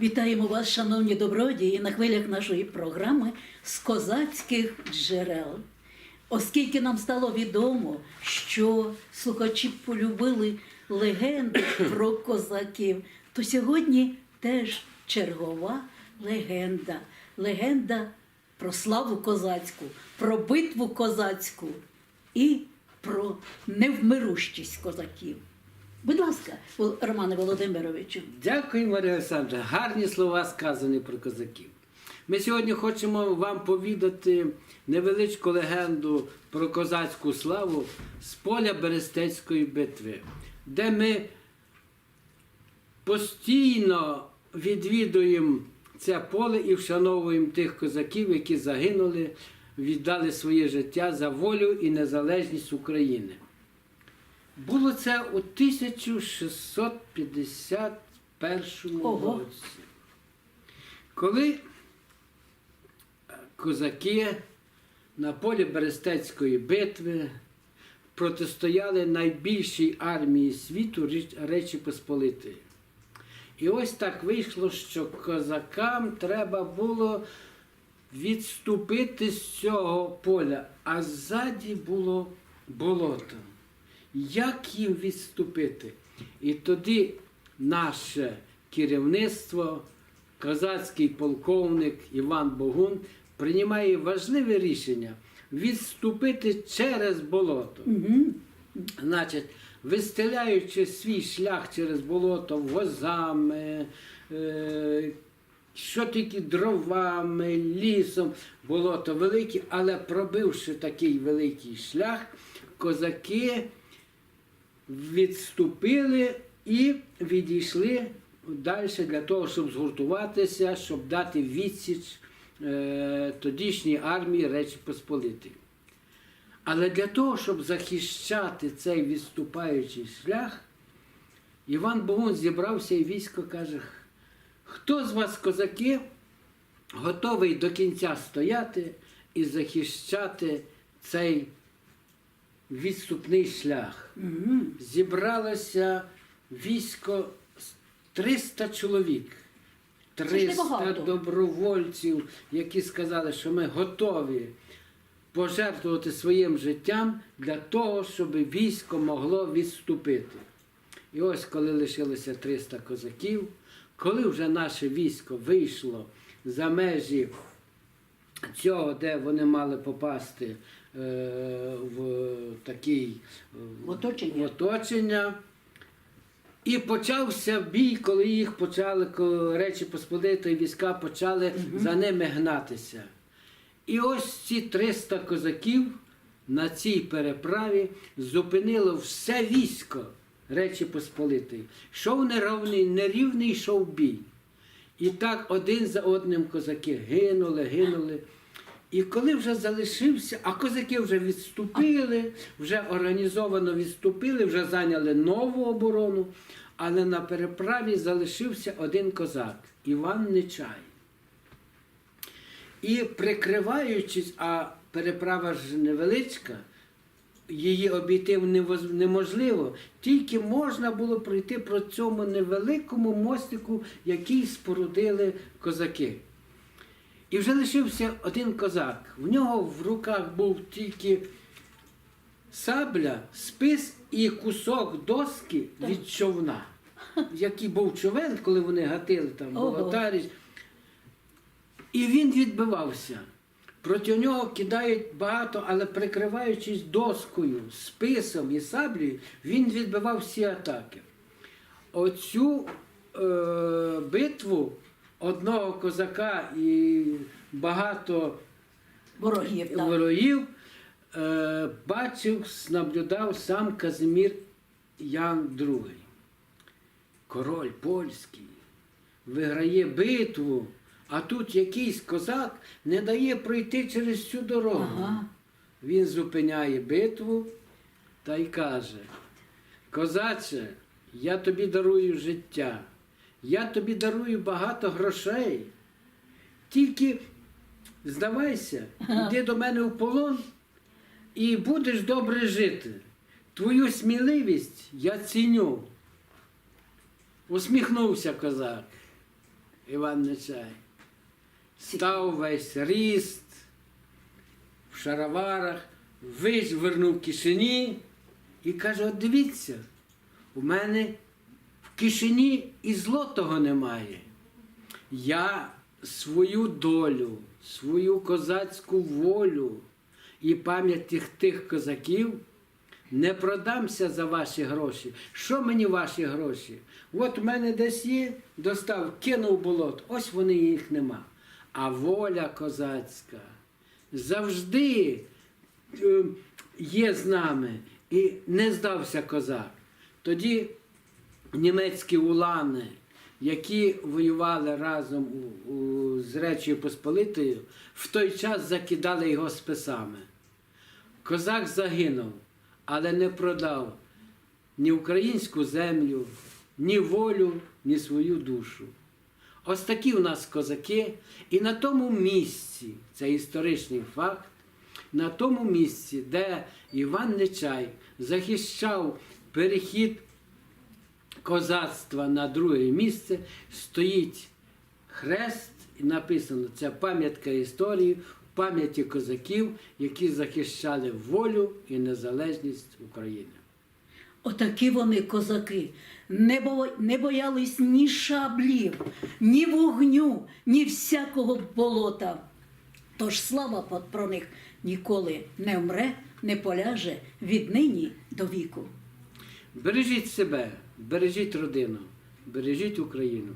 Вітаємо вас, шановні добродії, на хвилях нашої програми з козацьких джерел. Оскільки нам стало відомо, що слухачі полюбили легенди про козаків, то сьогодні теж чергова легенда. Легенда про славу козацьку, про битву козацьку і про невмирущість козаків. Будь ласка, Романе Володимировичу. Дякую, Марія Олександровна. Гарні слова сказані про козаків. Ми сьогодні хочемо вам повідати невеличку легенду про козацьку славу з поля Берестецької битви, де ми постійно відвідуємо це поле і вшановуємо тих козаків, які загинули, віддали своє життя за волю і незалежність України. Було це у 1651 Ого. році, коли е, козаки на полі Берестецької битви протистояли найбільшій армії світу Речі Посполитої. І ось так вийшло, що козакам треба було відступити з цього поля, а ззаді було болото. Як їм відступити? І тоді наше керівництво, козацький полковник Іван Богун приймає важливе рішення відступити через болото. Угу. Значить, вистеляючи свій шлях через болото возами, е, що тільки дровами, лісом, болото велике, але пробивши такий великий шлях, козаки відступили і відійшли далі для того, щоб згуртуватися, щоб дати відсіч е, тодішній армії Речі Посполитої. Але для того, щоб захищати цей відступаючий шлях, Іван Богун зібрався і військо каже: хто з вас, козаки, готовий до кінця стояти і захищати цей відступний шлях? Угу. Зібралося військо 300 чоловік. 300 добровольців, які сказали, що ми готові пожертвувати своїм життям для того, щоб військо могло відступити. І ось коли лишилося 300 козаків, коли вже наше військо вийшло за межі цього, де вони мали попасти в такий е, оточення. оточення. І почався бій, коли їх почали ко- Речі Посполитої війська почали за ними гнатися. І ось ці 300 козаків на цій переправі зупинило все військо Речі Посполитої. Йшов неровний, нерівний йшов бій. І так один за одним козаки гинули, гинули. І коли вже залишився, а козаки вже відступили, вже організовано відступили, вже зайняли нову оборону, але на переправі залишився один козак Іван Нечай. І прикриваючись, а переправа ж невеличка, її обійти неможливо, тільки можна було пройти по цьому невеликому мостику, який спорудили козаки. І вже лишився один козак. В нього в руках був тільки сабля, спис і кусок доски від човна, який був човен, коли вони гатили там болотаріч. І він відбивався. Проти нього кидають багато, але прикриваючись доскою, списом і саблею, він відбивав всі атаки. Оцю е, битву одного козака і багато Ворогів, ворогів е, бачив, наблюдав сам Казимір Ян II. Король польський виграє битву, а тут якийсь козак не дає пройти через цю дорогу. Ага. Він зупиняє битву та й каже: Козаче, я тобі дарую життя, я тобі дарую багато грошей. Тільки здавайся, йди до мене в полон і будеш добре жити. Твою сміливість я ціню. Усміхнувся козак. Іван Нечай. Став весь ріст в шароварах, вивернув кишені і каже: от дивіться, у мене кишені і злотого немає. Я свою долю, свою козацьку волю і пам'ять тих, козаків не продамся за ваші гроші. Що мені ваші гроші? От у мене десь є, достав, кинув в болото, ось вони їх нема. А воля козацька завжди е, є з нами. І не здався козак. Тоді німецькі улани, які воювали разом у, у, з Речою Посполитою, в той час закидали його списами. Козак загинув, але не продав ні українську землю, ні волю, ні свою душу. Ось такі у нас козаки, і на тому місці, це історичний факт, на тому місці, де Іван Нечай захищав перехід козацтва на друге місце, стоїть хрест і написано, це пам'ятка історії пам'яті козаків, які захищали волю і незалежність України. Отакі вони козаки. Не, бо, не боялись ні шаблів, ні вогню, ні всякого болота. Тож слава про них ніколи не вмре, не поляже віднині до віку. Бережіть себе, бережіть родину, бережіть Україну.